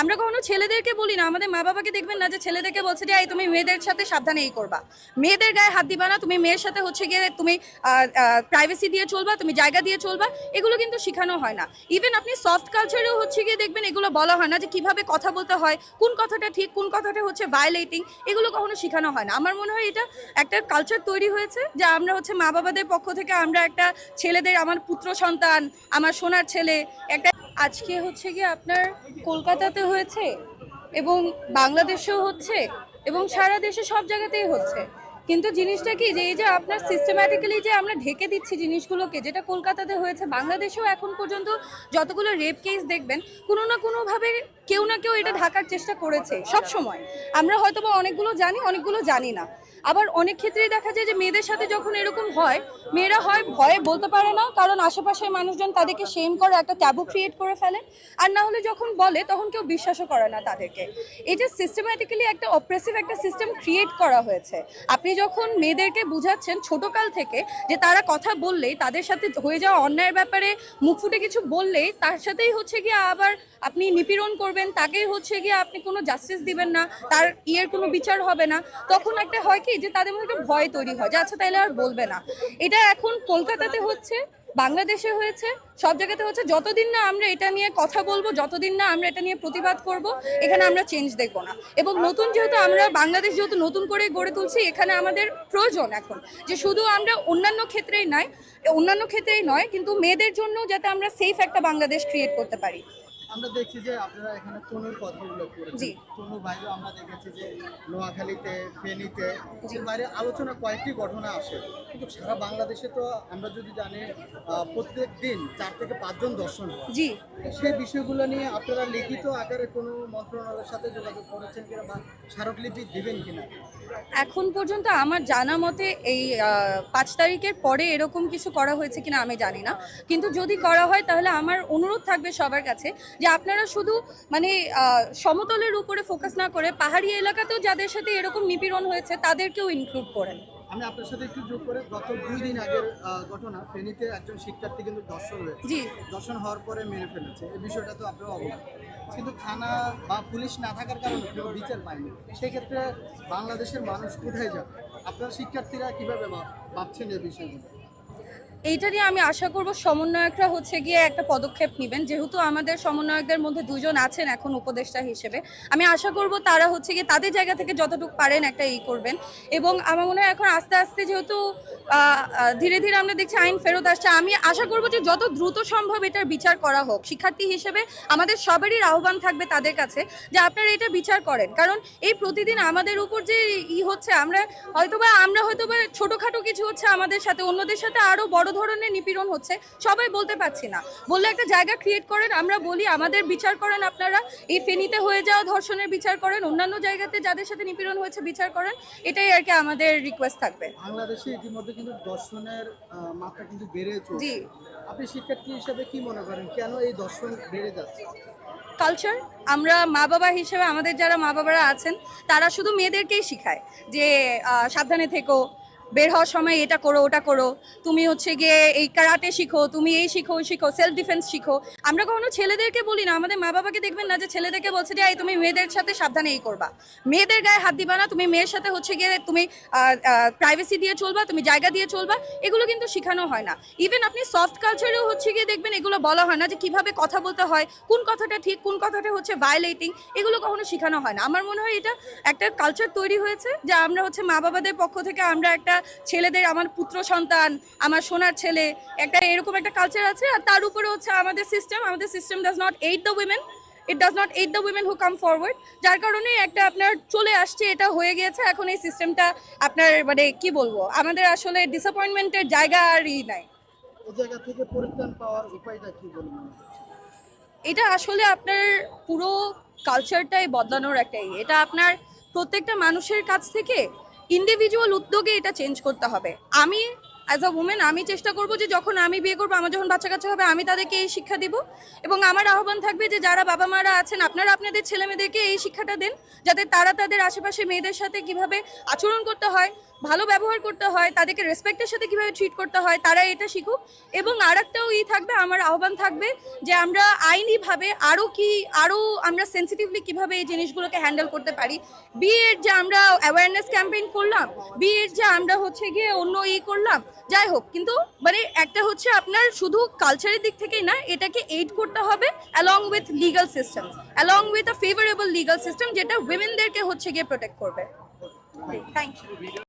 আমরা কখনো ছেলেদেরকে বলি না, আমাদের মা বাবাকে দেখবেন না যে ছেলেদেরকে বলছে যে তুমি মেয়েদের সাথে সাবধানে এই করবা। মেয়েদের গায়ে হাত দিবা না, তুমি মেয়ের সাথে হচ্ছে গিয়ে তুমি প্রাইভেসি দিয়ে চলবা, তুমি জায়গা দিয়ে চলবা, এগুলো কিন্তু শেখানো হয় না। ইভেন আপনি সফট কালচারেও হচ্ছে গিয়ে দেখবেন এগুলো বলা হয় না যে, কীভাবে কথা বলতে হয়, কোন কথাটা ঠিক, কোন কথাটা হচ্ছে ভায়োলেটিং এগুলো কখনো শেখানো হয় না। আমার মনে হয় এটা একটা কালচার তৈরি হয়েছে যে, আমরা হচ্ছে মা বাবাদের পক্ষ থেকে আমরা একটা ছেলেদের, আমার পুত্র সন্তান, আমার সোনার ছেলে, একটা আজকে হচ্ছে গিয়ে আপনার কলকাতাতে হয়েছে এবং বাংলাদেশেও হচ্ছে এবং সারা দেশে সব জায়গাতেই হচ্ছে। কিন্তু জিনিসটা কি যে এই যে আপনার সিস্টেম্যাটিক্যালি যে আমরা ঢেকে দিচ্ছি জিনিসগুলোকে, যেটা কলকাতাতে হয়েছে, বাংলাদেশেও এখন পর্যন্ত যতগুলো রেপ কেস দেখবেন, কোনো না কোনোভাবে কেউ না কেউ এটা ঢাকার চেষ্টা করেছে, সব সময়। আমরা হয়তো বা অনেকগুলো জানি অনেকগুলো জানি না। আবার অনেক ক্ষেত্রেই দেখা যায় যে মেয়েদের সাথে যখন এরকম হয়, মেয়েরা হয় ভয়ে বলতে পারে না, কারণ আশেপাশের মানুষজন তাদেরকে সেম করে, একটা ট্যাবু ক্রিয়েট করে ফেলে। আর না হলে যখন বলে, তখন কেউ বিশ্বাসও করে না তাদেরকে। এটা সিস্টেম্যাটিক্যালি একটা অপ্রেসিভ একটা সিস্টেম ক্রিয়েট করা হয়েছে। আপনি যখন মেয়েদেরকে বুঝাচ্ছেন ছোটকাল থেকে যে তারা কথা বললেই, তাদের সাথে হয়ে যাওয়া অন্যায়ের ব্যাপারে মুখ ফুটে কিছু বললেই, তার সাথেই হচ্ছে গিয়ে আবার আপনি নিপীড়ন করবেন, তাকেই হচ্ছে গিয়ে আপনি কোনো জাস্টিস দিবেন না, তার ইয়ের কোনো বিচার হবে না। তখন একটা হয় কি যে তাদের মধ্যে একটা ভয় তৈরি হয় যে আচ্ছা তাহলে আর বলবে না। এটা এখন কলকাতাতে হচ্ছে। বাংলাদেশে হয়েছে, সব জায়গাতে হচ্ছে, যতদিন না আমরা এটা নিয়ে কথা বলব, যতদিন না আমরা এটা নিয়ে প্রতিবাদ করব, এখানে আমরা চেঞ্জ দেখব না। এবং নতুন যেহেতু আমরা বাংলাদেশ যেহেতু নতুন করে গড়ে তুলছি, এখানে আমাদের প্রয়োজন এখন যে শুধু আমরা অন্যান্য ক্ষেত্রেই নয়, অন্যান্য ক্ষেত্রেই নয়, কিন্তু মেয়েদের জন্য যাতে আমরা সেফ একটা বাংলাদেশ ক্রিয়েট করতে পারি। আমরা দেখছি যে আপনারা এখানে তনুর কথা উল্লেখ করেছেন তনু বাইরেও আমরা দেখেছি যে নোয়াখালীতে ফেনীতে বাইরে আলোচনা কয়েকটি ঘটনা আসে কিন্তু সারা বাংলাদেশে তো আমরা যদি জানি প্রত্যেক দিন চার থেকে পাঁচজন দর্শন জি। সেই বিষয়গুলো নিয়ে আপনারা লিখিত আকারে কোনো মন্ত্রণালয়ের সাথে যোগাযোগ করেছেন কিনা বা স্মারকলিপি দিবেন কিনা? এখন পর্যন্ত আমার জানা মতে এই পাঁচ তারিখের পরে এরকম কিছু করা হয়েছে কিনা আমি জানি না। কিন্তু যদি করা হয় তাহলে আমার অনুরোধ থাকবে সবার কাছে যে আপনারা শুধু মানে সমতলের উপরে ফোকাস না করে পাহাড়ি এলাকাতেও যাদের সাথে এরকম নিপীড়ন হয়েছে তাদেরকেও ইনক্লুড করেন। আমি আপনার সাথে একটু যোগ করে গত দুই দিন আগের ঘটনা ফেনীতে একজন শিক্ষার্থী কিন্তু দর্শন হয়েছে। জি। দর্শন হওয়ার পরে মেরে ফেলেছে। এই বিষয়টা তো আপনারা অবগত। কিন্তু থানা বা পুলিশ না থাকার কারণে কেউ বিচার পায়নি। সেক্ষেত্রে বাংলাদেশের মানুষ কোথায় যাবে? আপনার শিক্ষার্থীরা কীভাবে ভাবছেন এই বিষয়গুলো? এইটা নিয়ে আমি আশা করব সমন্বয়করা হচ্ছে গিয়ে একটা পদক্ষেপ নেবেন। যেহেতু আমাদের সমন্বয়কদের মধ্যে দুজন আছেন এখন উপদেষ্টা হিসেবে, আমি আশা করব তারা হচ্ছে গিয়ে তাদের জায়গা থেকে যতটুকু পারেন একটা ই করবেন। এবং আমার মনে হয় এখন আস্তে আস্তে যেহেতু ধীরে ধীরে আমরা দেখছি আইন ফেরত আসছে, আমি আশা করব যে যত দ্রুত সম্ভব এটার বিচার করা হোক। শিক্ষার্থী হিসেবে আমাদের সবারই আহ্বান থাকবে তাদের কাছে যে আপনারা এটা বিচার করেন। কারণ এই প্রতিদিন আমাদের উপর যে ই হচ্ছে, আমরা হয়তোবা আমরা হয়তোবা ছোটোখাটো কিছু হচ্ছে আমাদের সাথে, অন্যদের সাথে আরও বড় ধরনের নিপীড়ন হচ্ছে সবাই বলতে পারছি না। বললে একটা জায়গা ক্রিয়েট করেন আমরা বলি আমাদের বিচার করেন আপনারা এই ফেনীতে হয়ে যাওয়া ধর্ষণের বিচার করেন অন্যান্য জায়গাতে যাদের সাথে নিপীড়ন হয়েছে বিচার করেন এটাই আর কি আমাদের রিকোয়েস্ট থাকবে। বাংলাদেশে ইতিমধ্যে কিন্তু আহ, মাত্রা কিন্তু বেড়ে চলছে। জি। আপনি শিক্ষার্থী হিসেবে কি মনে করেন কেন এই দর্শন বেড়ে যাচ্ছে? কালচার আমরা মা বাবা হিসেবে আমাদের যারা মা বাবারা আছেন তারা শুধু মেয়েদেরকেই শেখায় যে সাবধানে থেকো বের হওয়ার সময় এটা করো, ওটা করো। তুমি হচ্ছে গিয়ে এই কারাটে শিখো, তুমি এই শিখো শিখো সেলফ ডিফেন্স শিখো। আমরা কখনো ছেলেদেরকে বলি না, আমাদের মা বাবাকে দেখবেন না যে ছেলেদেরকে বলছে যে তুমি মেয়েদের সাথে সাবধানে এই করবা। মেয়েদের গায়ে হাত দিবা না, তুমি মেয়ের সাথে হচ্ছে গিয়ে তুমি প্রাইভেসি দিয়ে চলবা, তুমি জায়গা দিয়ে চলবা, এগুলো কিন্তু শেখানো হয় না। ইভেন আপনি সফট কালচারেও হচ্ছে গিয়ে দেখবেন এগুলো বলা হয় না যে, কীভাবে কথা বলতে হয়, কোন কথাটা ঠিক, কোন কথাটা হচ্ছে ভায়োলেটিং এগুলো কখনো শেখানো হয় না। আমার মনে হয় এটা একটা কালচার তৈরি হয়েছে, যে আমরা হচ্ছে মা বাবাদের পক্ষ থেকে আমরা একটা ছেলেদের আমার পুত্র সন্তান আমার সোনার ছেলে একটা এরকম একটা কালচার আছে। আর তার উপরে হচ্ছে আমাদের সিস্টেম আমাদের system does not aid the women it does not aid the women who come forward যার কারণে একটা আপনার চলে আসছে এটা হয়ে গিয়েছে এখন এই সিস্টেমটা আপনার মানে কি বলব আমাদের আসলে ডিসঅ্যাপয়েন্টমেন্টের জায়গা আর ই নাই। জায়গা থেকে পরিত্রাণ পাওয়ার উপায়টা কি বলে এটা আসলে আপনার পুরো কালচারটাই বদলানোর একটা ইয়ে। এটা আপনার প্রত্যেকটা মানুষের কাছ থেকে ইন্ডিভিজুয়াল উদ্যোগে এটা চেঞ্জ করতে হবে। আমি অ্যাজ আ উমেন আমি চেষ্টা করব যে যখন আমি বিয়ে করব, আমার যখন বাচ্চা কাচ্চা হবে, আমি তাদেরকে এই শিক্ষা দিব। এবং আমার আহ্বান থাকবে যে যারা বাবা মারা আছেন, আপনারা আপনাদের ছেলে মেয়েদেরকে এই শিক্ষাটা দেন, যাতে তারা তাদের আশেপাশে মেয়েদের সাথে কীভাবে আচরণ করতে হয় ভালো ব্যবহার করতে হয়, তাদেরকে রেসপেক্টের সাথে কীভাবে ট্রিট করতে হয়, তারা এটা শিখুক। এবং আর একটাও ই থাকবে, আমার আহ্বান থাকবে যে আমরা আইনিভাবে আরও কি আরও আমরা সেন্সিটিভলি কীভাবে এই জিনিসগুলোকে হ্যান্ডেল করতে পারি। বিয়ের যে আমরা অ্যাওয়ারনেস ক্যাম্পেইন করলাম বিয়ের যে আমরা হচ্ছে গিয়ে অন্য ই করলাম, যাই হোক, কিন্তু মানে একটা হচ্ছে আপনার শুধু কালচারের দিক থেকেই না, এটাকে এইড করতে হবে along with legal system along with a favourable legal system যেটা উইমেনদেরকে হচ্ছে গিয়ে প্রোটেক্ট করবে। Thank you